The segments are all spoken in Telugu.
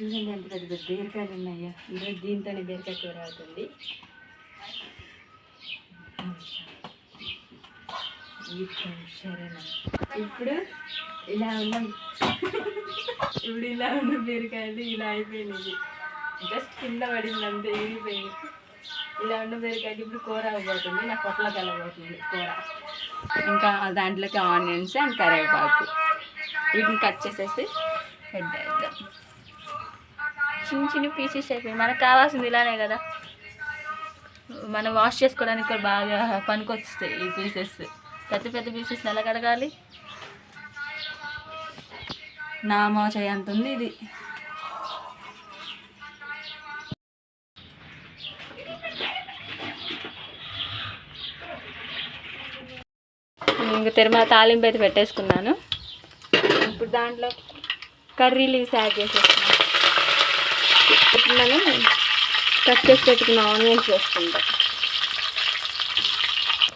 చూడండి ఎంత పెద్ద పెద్ద బీరకాయలు ఉన్నాయా. ఈరోజు దీంతోనే బీరకాయ కూర అవుతుంది. సరేనా ఇప్పుడు ఇలా ఉన్న. ఇప్పుడు ఇలా ఉన్న బీరకాయలు ఇలా అయిపోయినాయి జస్ట్ కింద పడింది అంతే విరిగిపోయింది ఇలా ఉన్న బీరకాయలు ఇప్పుడు కూర అవ్వబోతుంది నాకు పొట్ల కలబోతుంది కూర. ఇంకా దాంట్లోకి ఆనియన్స్ అండ్ కరివేపాకు. వీటిని కట్ చేసేసి పెద్ద వేద్దాం చిన్న చిన్న పీసెస్ అయిపోయి మనకు కావాల్సింది ఇలానే కదా. మనం వాష్ చేసుకోవడానికి కూడా బాగా పనికొస్తాయి ఈ పీసెస్ పెద్ద పెద్ద పీసెస్ ఎలా కడగాలి? నా మోచాయి అంత ఉంది ఇది? ఇంకా తిరుమల తాలింపు అయితే పెట్టేసుకున్నాను. ఇప్పుడు దాంట్లో కర్రీలు లీవ్స్ యాడ్ చేసేస్తాను. ఇప్పుడు మనం కట్ చేసి పెట్టుకున్న ఆనియన్స్ వేసుకుంటాం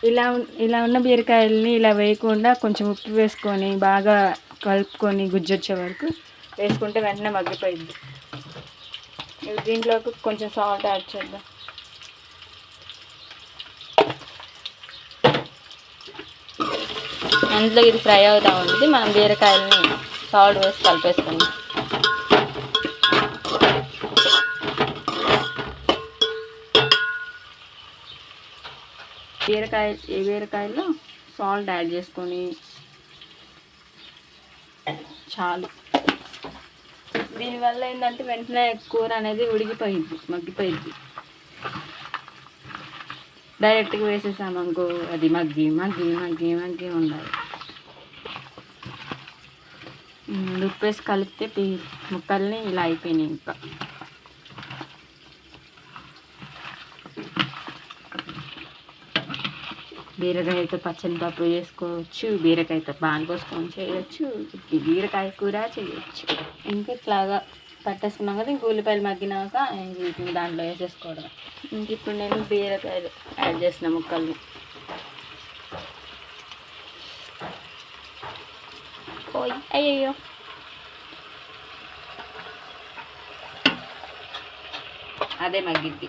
ఇలా ఇలా ఉన్న బీరకాయలని ఇలా వేయకుండా కొంచెం ఉప్పు వేసుకొని బాగా కలుపుకొని గుజ్జొచ్చే వరకు వేసుకుంటే వెంటనే మగ్గిపోయింది దీంట్లోకి కొంచెం సాల్ట్ యాడ్ చేద్దాం. అందులో ఇది ఫ్రై అవుతా ఉంటుంది మనం బీరకాయలని సాల్ట్ వేసి కలిపేసుకుందాం. బీరకాయ ఏ బీరకాయలో సాల్ట్ యాడ్ చేసుకొని చాలు. దీనివల్ల ఏంటంటే వెంటనే కూర అనేది ఉడికిపోయింది మగ్గిపోయింది డైరెక్ట్గా వేసేసాము అనుకో అది మగ్గి మగ్గి మగ్గి మగ్గి ఉండాలి. ఉప్పేసి వేసి కలిపితే ముక్కల్ని ఇలా అయిపోయినాయి ఇంకా. బీరకాయతో పచ్చని పప్పు చేసుకోవచ్చు బీరకాయతో పాలు పోసుకొని చేయొచ్చు బీరకాయ కూర చేయొచ్చు. ఇంకా ఇట్లాగా పట్టేసుకున్నాం కదా ఇంక ఉల్లిపాయలు మగ్గినాక వీటిని దాంట్లో వేసేసుకోవడం ఇంక ఇప్పుడు నేను బీరకాయలు యాడ్ చేసిన ముక్కల్ని. ఓయ్ అయ్యయ్యో. అదే మగ్గిద్ది.